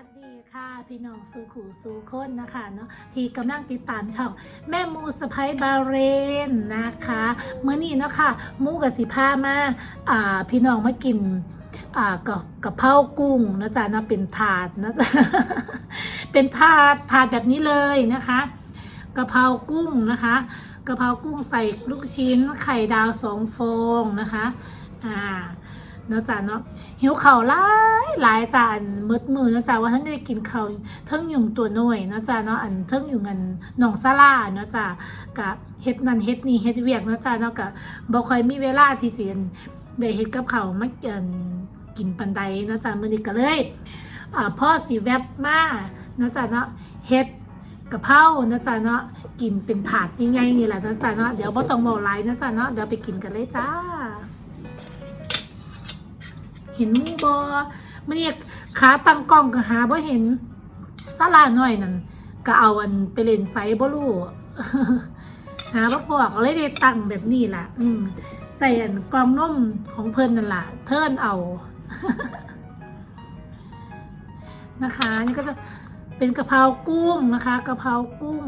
องสู่ขู่สู่คนนะคะเนาะที่กำลังติดตามช่องแม่มูสไปบาเรนนะคะเมื่อนี้นะคะมูกับสิผ้ามาอ่าพี่น้องมากินอ่ากับกับเพรากุ้งนะจ๊ะนาะเป็นถาดนะจ๊ะเป็นถาดถาดแบบนี้เลยนะคะกะเพรากุ้งนะคะกะเพรากุ้งใส่ลูกชิ้นไข่ดาวสองฟองนะคะอ่า เนาะจ้ะเนาะหิวเข่าวหลายหลายจานมืดมือเนาะจ้ะว่าท่านได้กินข้าวเทิงยุงตัวน้อยเนาะจ้ะเนาะอันเทิงอยุงอันหนองซาลาเนาะจ้ะกับเฮ็ดนั่นเฮ็ดนี่เฮ็ดเวียกเนาะจ้ะเนาะกับบ่ค่อยมีเวลาที่สิได้เฮ็ดกับข้าวมากินกินปันใดเนาะจ้ะมื้อนี้ก็เลยอ่าพ่อสิแวบมาเนาะจ้ะเนาะเฮ็ดกะเพรานาะจ้ะเนาะกินเป็นถาดยังไงนี่แหละนาะจ้ะเนาะเดี๋ยวบ่ต้องเว้าหลายนาะจ้ะเนาะเดี๋ยวไปกินกันเลยจ้า เห็นหมูบอมันเนี่ยขาตั้งกล้องก็หาบ่เห็นซาลาหน่อยนั่นก็เอาอันไปเล่นไซบ่รู้หาบ่พอก็เลยได้ตั้งแบบนี้ล่ะ อืมใส่อันกล่องนมของเพิ่นนั่นล่ะ เทิร์นเอา นะคะ นี่ก็จะเป็นกะเพรากุ้งนะคะกะเพรากุ้ง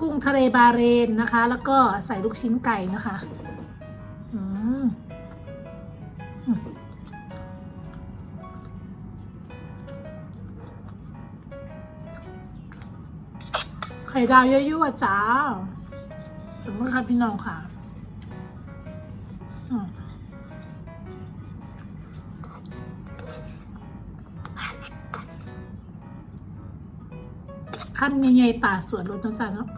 กุ้งทะเลบาเรนนะคะ แล้วก็ใส่ลูกชิ้นไก่นะคะ ไข่ดาวเยอะยั่วจ้าสมมติค่ะพี่น้องค่ะอืมคำใหญ่ๆตาสวนรถน้องจ้าเนาะ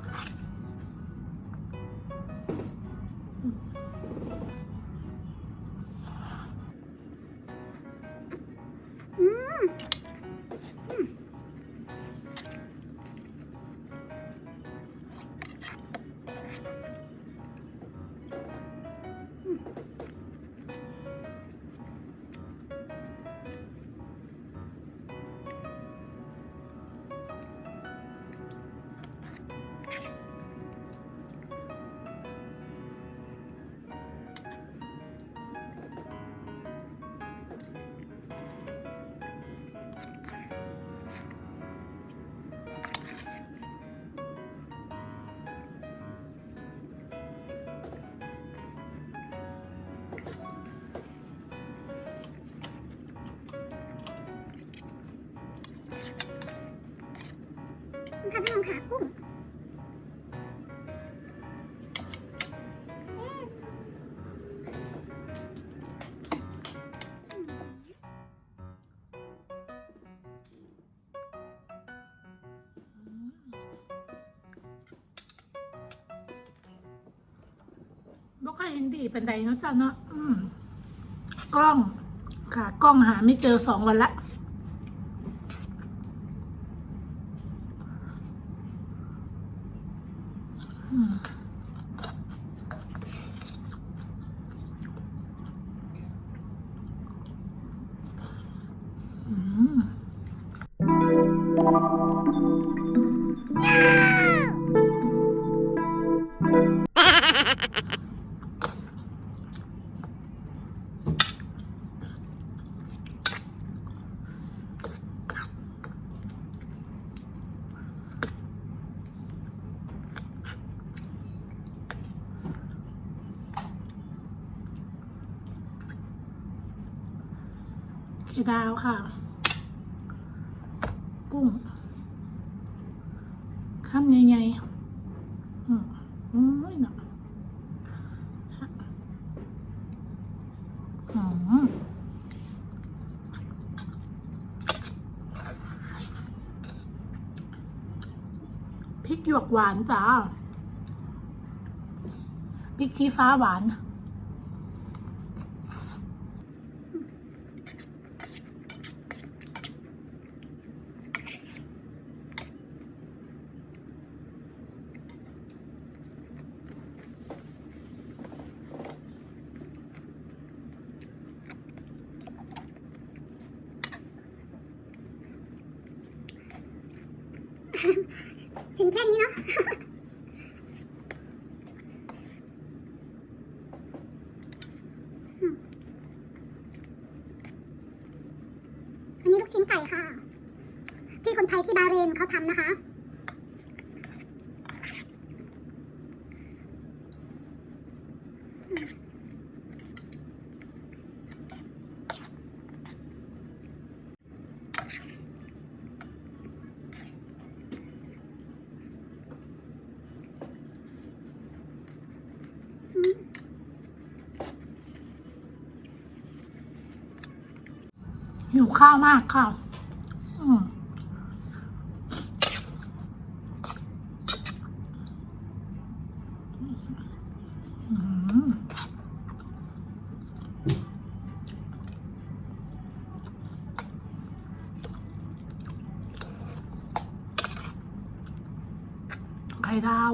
ค่ะพี่น้องค่ะกุ้งบ่ค่อยเห็นดีเป็นใดเนาะจ้าเนาะกล้อง ค่ะ กล้องหาไม่เจอสองวันละ อืมอืมไข่ ดาวค่ะ กุ้งข้ามใหญ่ๆอืมอืมเนาะอืมพริกหยวกหวานจ้าพริกชี้ฟ้าหวาน ค่นี้เนาะอันนี้ลูกชิ้นไก่ค่ะพี่คนไทยที่บาเรนเขาทำนะคะ หิวข้าวมากข้าวไข่ดาว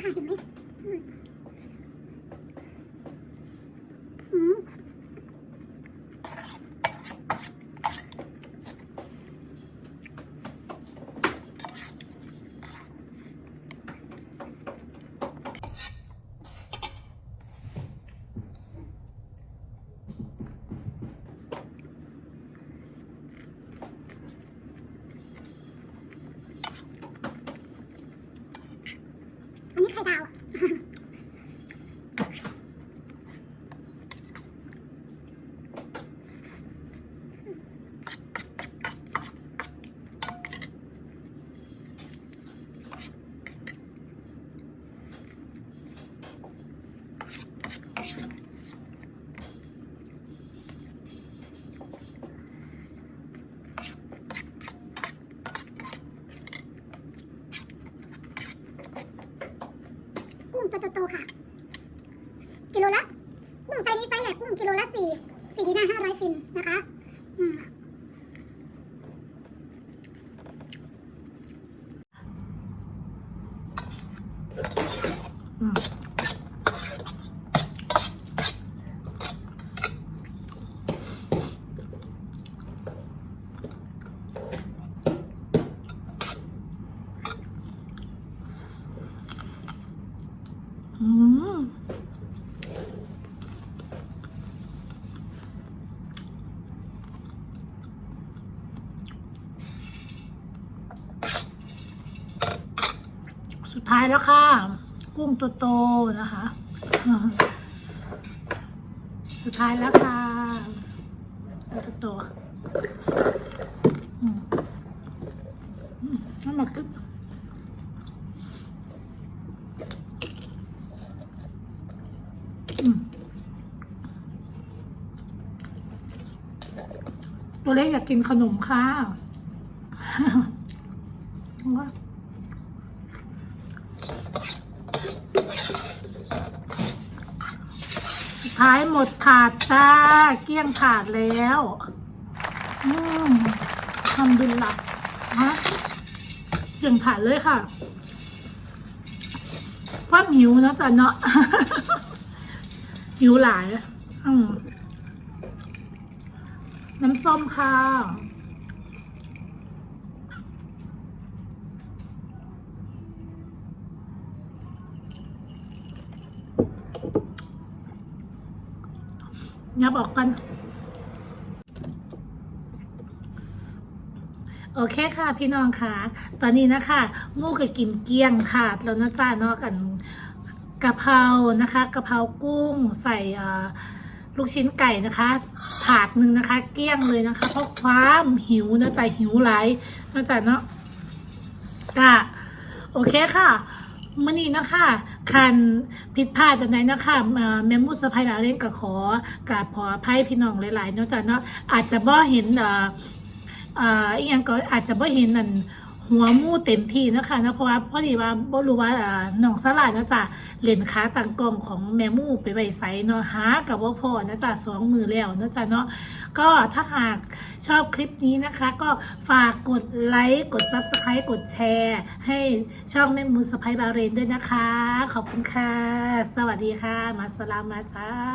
看什么？嗯。 นะคะอืม ท้ายแล้วค่ะ กุ้งตัวโตนะคะ สุดท้ายแล้วค่ะตัวโตน้ำมันกึ๊บตัวเล็กอยากกินขนมค่ะ สุดท้ายหมดขาดจ้า เกลี้ยงขาดแล้ว อืมทำดุลละฮะเกลี้ยงขาดเลยค่ะความหิวนะจ๊ะเนาะหิวหลาย อืมน้ำส้มค่ะ ยับออกกัน โอเคค่ะพี่น้องค่ะ ตอนนี้นะคะมูกก็กินเกี้ยงค่ะแล้วนะจ้าเนาะกันกะเพรานะคะกะเพรากุ้งใส่ลูกชิ้นไก่นะคะ ถาดหนึ่งนะคะ เกี้ยงเลยนะคะ เพราะความหิวนะจ๊ะหิวไหลายนะจ๊ะเนาะกะโอเคค่ะ มื่อนี้นะคะคันผิดพลาดจากไหนนะคะเอ่อแม่มูสะพายบาเล่นกับขอกราบขออภัยพี่น้องหลายๆเนาะจ้ะเนาะอาจจะบ่เห็นอ่ออ่าอีกอย่างก็อาจจะบ่เห็นนั่น หัวมู่เต็มที่นะคะนะเพราะว่าพอดีว่าบ่รู้ว่าน้องสลายเนาะจ้ะเหรียญค้าต่างกล่องของแม่มู่ไปไว้ไสเนาะหากับว่าพอนะจ๊ะสองมือแล้วเนาะจ้ะเนาะก็ถ้าหากชอบคลิปนี้นะคะ ก็ฝากกดไลค์กด Subscribe กดแชร์ ให้ช่องแม่มูสไปบาเรนด้วยนะคะ ขอบคุณค่ะ สวัสดีค่ะ มาสลามมาจ้า